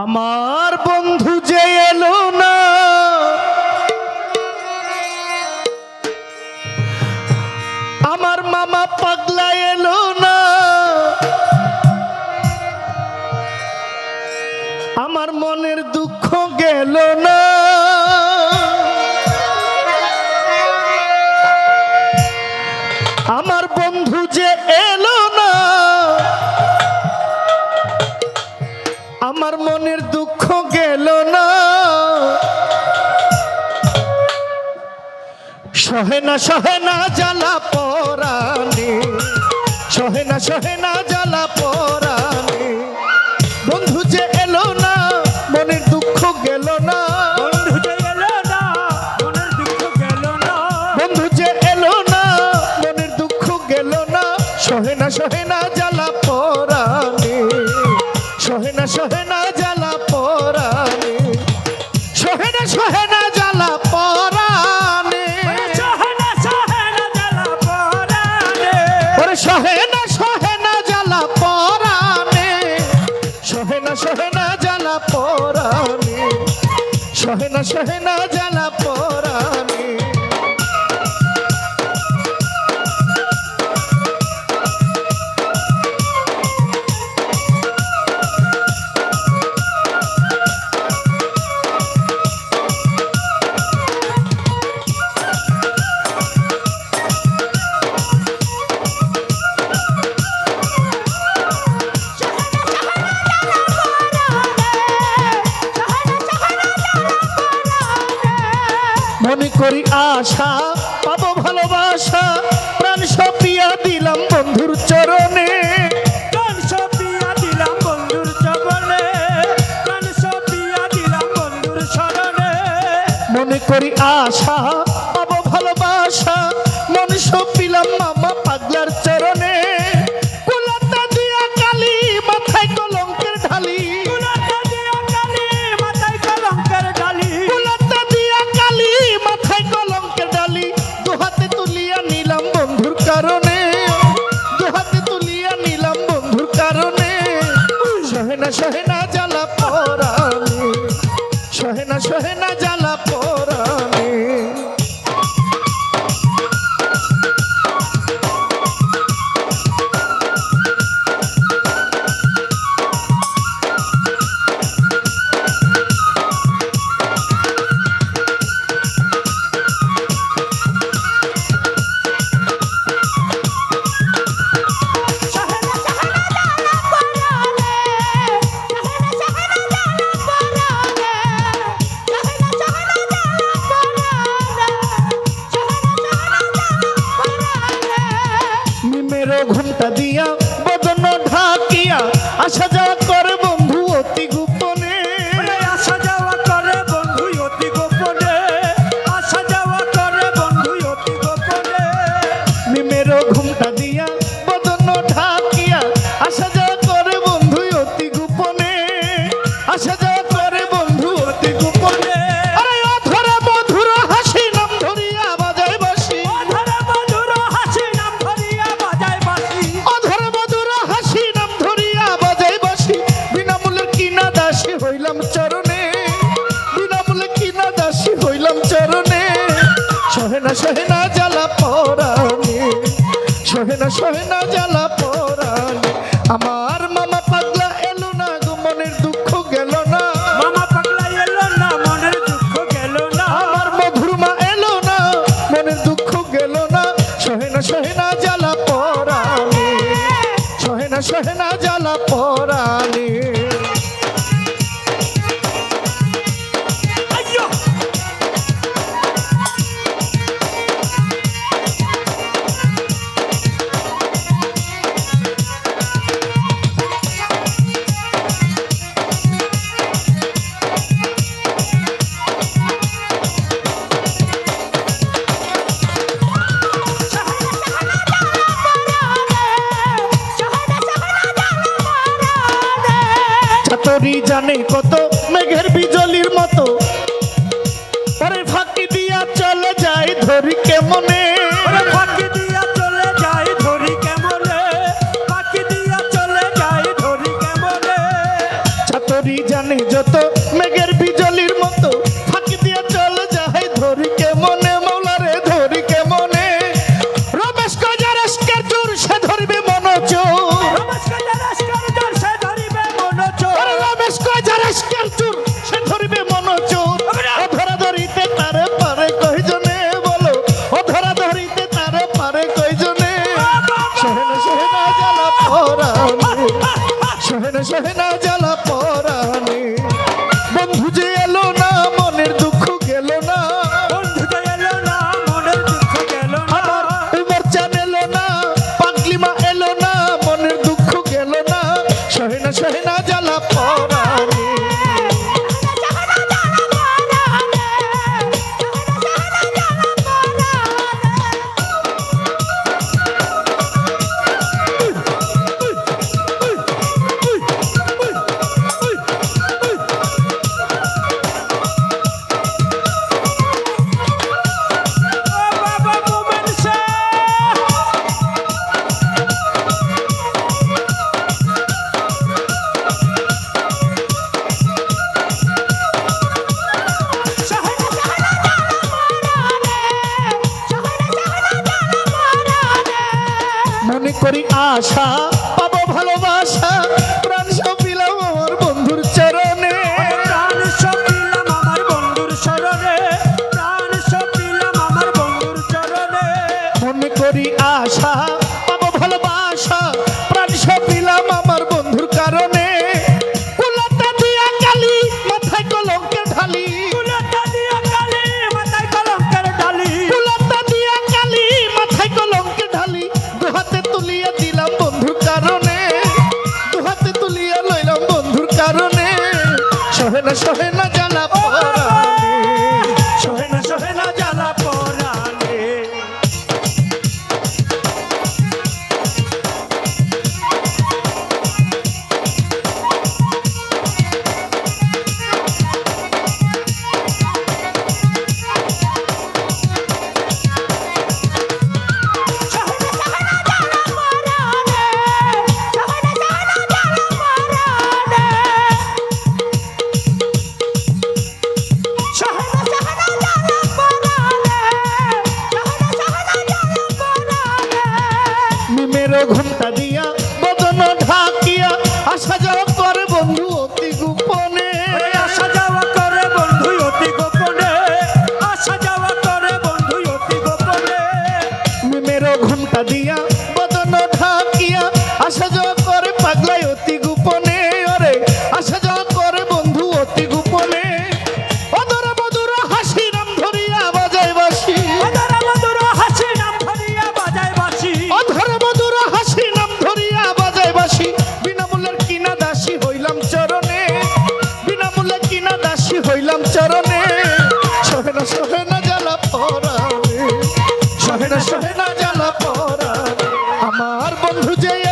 আমার বন্ধু যে এলো না, আমার মামা পাগলা এলো না, আমার মনের দুঃখ গেল না। সহে না সহে না জ্বালা পরাণে। সহে না সহে না জ্বালা পরাণে। বন্ধু যে এলো না মনের দুঃখ গেল না। বন্ধু যে এলো না মনের দুঃখ গেল না। বন্ধু যে এলো না মনের দুঃখ গেল না। সহে না সহে না জ্বালা সহে না সহে না জ্বালা পরাণে। সহে না সহে না জ্বালা পরাণে। সহে না জ্বালা করি আশা পাবো ভালোবাসা। প্রাণ সপিয়া দিলাম বন্ধুর চরণে। প্রাণ সপিয়া দিলাম বন্ধুর চরণে। প্রাণ সপিয়া দিলাম বন্ধুর শরণে। মনে করি আশা সহেনা দিয়া বদন ঢাকিয়া আসা যাওয়া করে হইলাম চরণে বিনামূল্যে কিনা দাসী হইলাম চরণে। সহেনা সহেনা জ্বালা পরাণে সহেনা সহেনা জ্বালা পরাণে। জানে কত মেঘের বিজলির মতো। আরে ফাঁকি দিয়া চলে যাই ধরি কেমনে? ফাঁকি দিয়া চলে যায় ধরি কেমনে? ফাঁকি দিয়া চলে যায় ধরি কেমনে? ছাতরি জানে যত করি আশা পাবো ভালো না সহে না জ্বালা ঘুমটা যে